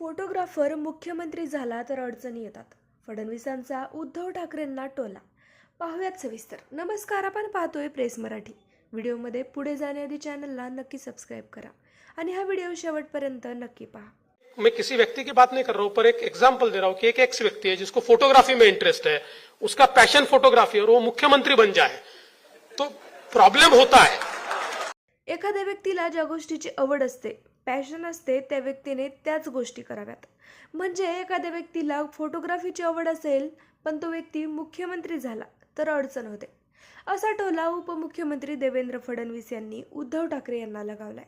Photographer मुख्यमंत्री झाला तर अडचणी येतात. फडणवीसांचा उद्धव ठाकरेंना टोला. पाहुयात सविस्तर. नमस्कार आपण पाहतोय प्रेस मराठी. व्हिडिओमध्ये पुढे जाण्याआधी चॅनलला नक्की सबस्क्राईब करा. आणि हा व्हिडिओ शेवटपर्यंत नक्की पहा. मैं किसी व्यक्ति की बात नहीं कर रहा हूं पर एक एग्जाम्पल दे रहा हूं कि एक एक्स व्यक्ति है जिसको फोटोग्राफी में इंटरेस्ट है। उसका पैशन फोटोग्राफी और वो मुख्यमंत्री बन जाए। तो प्रॉब्लम होता है। एखाद्या व्यक्तीला ज्या गोष्टीची आवड असते पॅशन असते त्या व्यक्तीने त्याच गोष्टी कराव्यात. म्हणजे एखाद्या व्यक्तीला फोटोग्राफीची आवड असेल पण तो व्यक्ती मुख्यमंत्री झाला तर अडचण होते. असा टोला उपमुख्यमंत्री देवेंद्र फडणवीस यांनी उद्धव ठाकरे यांना लगावलाय.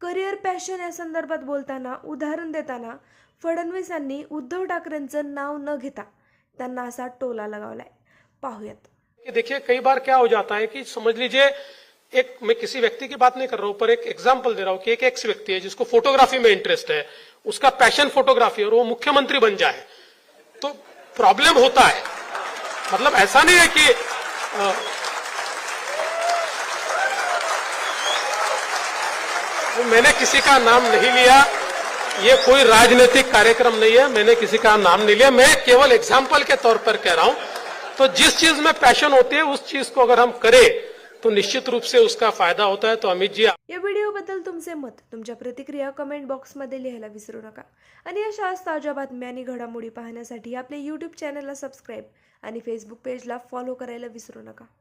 करिअर पॅशन या संदर्भात बोलताना उदाहरण देताना फडणवीस यांनी उद्धव ठाकरेंचं नाव न घेता त्यांना असा टोला लगावलाय. पाहूयात. देखिए कई बार क्या हो जाता है कि समझ लीजिए एक मैं किसी व्यक्ति की बात नहीं कर रहा हूँ पर एक एग्ज़ाम्पल दे रहा हूँ कि एक एक्स व्यक्ति है जिसको फोटोग्राफी में इंटरेस्ट है। उसका पैशन फोटोग्राफी और वो मुख्यमंत्री बन जाए। तो प्रॉब्लम होता है। मतलब ऐसा नहीं है कि अ, वो मैंने किसी का नाम नहीं लिया। ये कोई राजनीतिक कार्यक्रम नहीं है। मैंने किसी का नाम नहीं लिया। मैं केवल एग्ज़ाम्पल के तौर पर कह रहा हूँ। तो जिस चीज़ में पैशन होती है उस चीज़ को अगर हम करें तो निश्चित रूप से उसका फायदा होता है तो अमित जी या व्हिडिओबद्दल तुमचे मत तुमच्या प्रतिक्रिया कमेंट बॉक्समध्ये लिहायला विसरू नका. आणि अशाच ताज्या बातम्या आणि घडामोडी पाहण्यासाठी आपल्या यूट्यूब चॅनलला सबस्क्राईब आणि फेसबुक पेजला फॉलो करायला विसरू नका.